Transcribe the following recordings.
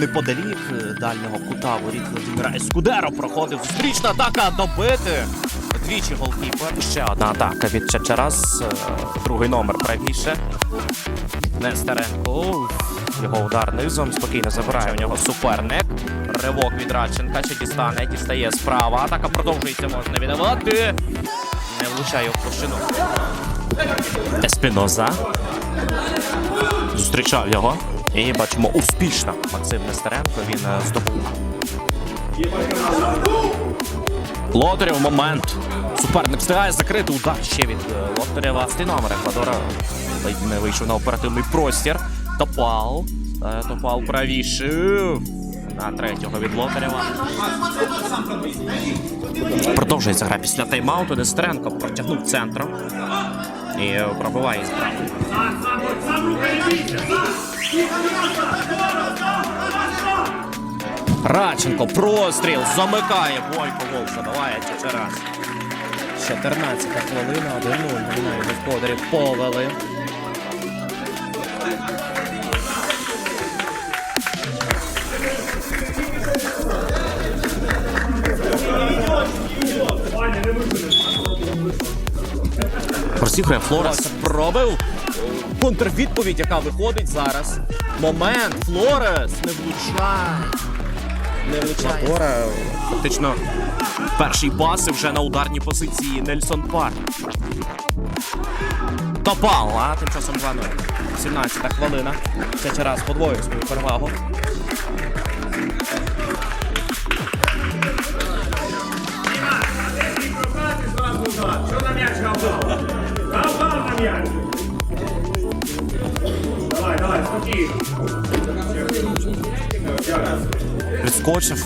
неподалік е, дальнього кута воріт Владимира Ескудеро проходив зустрічна атака добити. Двічі голкіпер. Ще одна атака від Чачарас. Е, Другий номер правіше. Нестеренко. Його удар низом спокійно забирає у нього суперник. Ривок від Радченка. Чи дістане? Дістає справа. Атака продовжується, можна віддавати. Не влучає в площину. Еспіноза. Зустрічав його. І бачимо успішно Максим Нестеренко. Він е, здобув. Лотарєв момент. Суперник встигає закрити удар ще від е, Лотарєва. Цей номер Еквадора не вийшов на оперативний простір. Топал. Е, Топал правіше. На третього від Лотарєва. Продовжується гра після тайм-ауту. Нестеренко протягнув центром. І пробиває з. Радченко, простріл, замикає. Бойко гол забиває ще раз. 14 хвилина, 1-0. Минає господарів повели. Розігрує Флорес. Пробив. Контрвідповідь, яка виходить зараз. Момент. Флорес не влучає. Не влучає. Флора фактично перший пас і вже на ударній позиції Нельсон Парк. Топал, а тим часом 2-0. 17 хвилина. Ще раз подвоює свою перевагу. Гавав? Гавав на м'яч. Давай,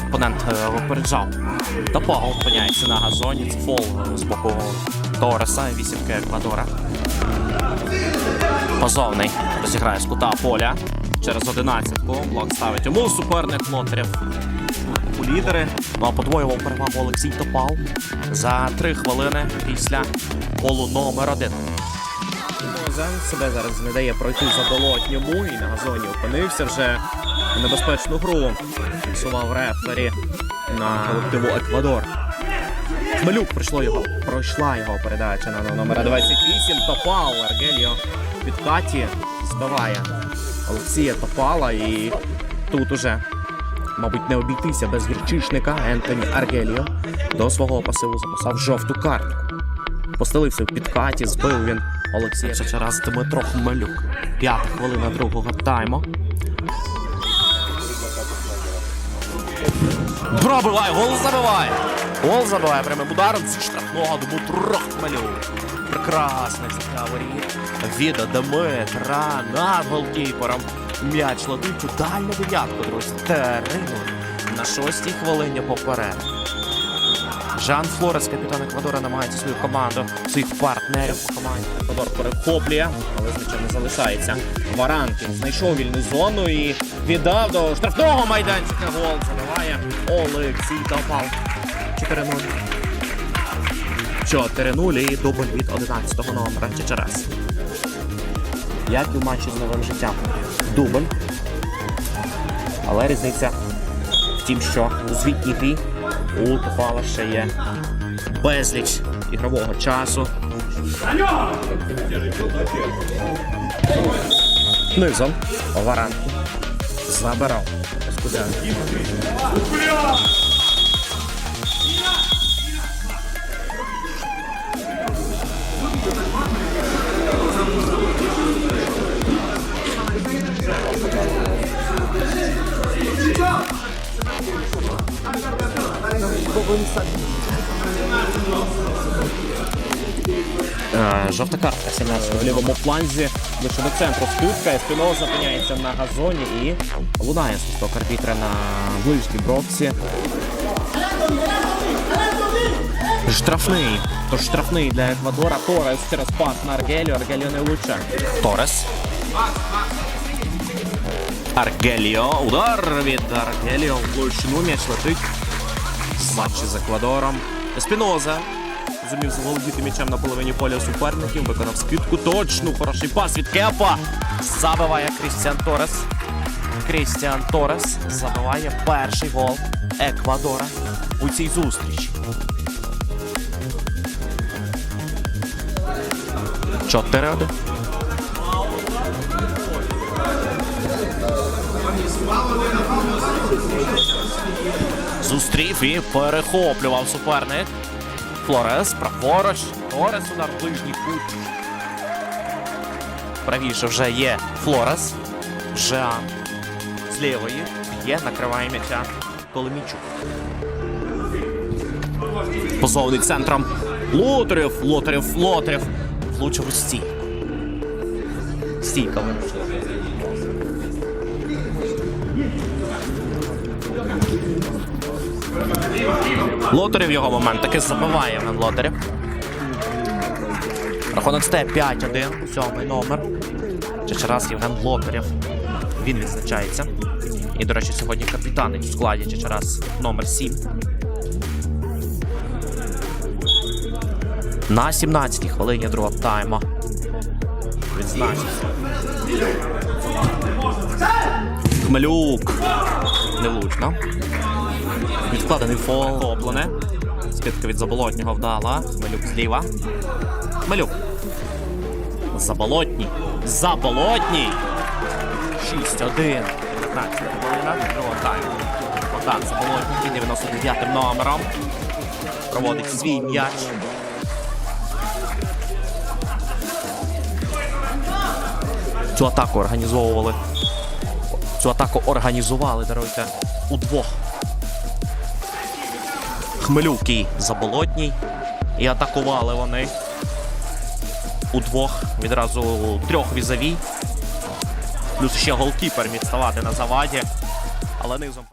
опонент е, випереджав. Топал опиняється на газоні. Це фол е, з боку Тореса, вісімки Еквадора. Позовний розіграє з кута поля через одинадцятку. Блок ставить йому суперник Лотарєв у лідери. Ну а подвоював перевагу Олексій Топал за три хвилини після голу номер один. Зараз себе зараз не дає пройти за болотньому і на газоні опинився вже небезпечну гру. Фіксував рефері на колективу Еквадор. Хмелюк прийшло його. Пройшла його передача на номера 28. Топал Аргеліо від Каті збиває Олексія Топала і тут уже, мабуть, не обійтися без гірчишника Ентоні Аргеліо до свого пасиву записав жовту картку. Постелився в підкаті, збив він Олексія Чачарас Дмитро Хмелюк. П'ята хвилина другого тайму. Пробиває, гол забиває. Гол забиває прямим ударом з штрафного Дмитро Хмелюк. Взяття воріт від Дмитра над голкіпером. М'яч летить у дальню дев'ятку, друзі. Терину на шостій хвилині поперед. Жан Флорес, капітан Еквадора, намагається свою команду, своїх партнерів по команді. Еквадор перехоплює, але звичайно не залишається. Варанкін знайшов вільну зону і віддав до штрафного майданчика. Гол забиває Олексій Топал. 4-0. 4-0 і дубль від 11-го номера Чечерес. Як і в матчі з новим життям. Дубль. Але різниця в тім, що у звітній грі у Топала ще є безліч ігрового часу. Низом Варанки забирав. Скудяк. Жовта картка 17 в лівому фланзі. Лише до центру скидка. Еспіноза зупиняється на газоні і лунає свисток арбітра на ближній бровці. Штрафний. Тож штрафний для Еквадора. Торес через пас на Аргеліо. Аргеліо не влучає. Торес. Аргеліо. Удар від Аргеліо. В площину м'яч летить. Матчі з Еквадором. Еспіноза. Зумів заволодіти м'ячем на половині поля суперників. Виконав скидку. Точну. Хороший пас від Кепа. Забиває Крістіан Торес. Крістіан Торес забиває перший гол Еквадора у цій зустрічі. 4-1. Зустрів і перехоплював суперник. Флорес праворуч. Торес удар в ближній кут. Правіше вже є Флорес. Жеан. З лівої є, накриває м'яча Коломійчук. Позовний центром. Лотерів, Лотерів, Лотерів. Влучив у стійку. Стійка вирішила. Лотерів його момент таки забиває Євген Лотерів. Рахунок стає 5-1, сьомий номер. Чечерас Євген Лотерів. Він відзначається. І, до речі, сьогодні капітанить у складі Чечерас номер 7. На 17-й хвилині другого тайму. Відзначився. Хмелюк. Невлучно. Відкладений фол. Коплене. Скидка від заболотнього вдала. Хмелюк зліва. Хмелюк. Заболотній. Заболотній. 6-1. 19 хвилина. Другого тайму. Богдан Заболотній 99 номером. Проводить свій м'яч. Цю атаку організовували. Цю атаку організували, даруйте, удвох. Хмелюк і Заболотній. І атакували вони удвох. Відразу у трьох візаві. Плюс ще голкіпер міг ставати на заваді. Але низом.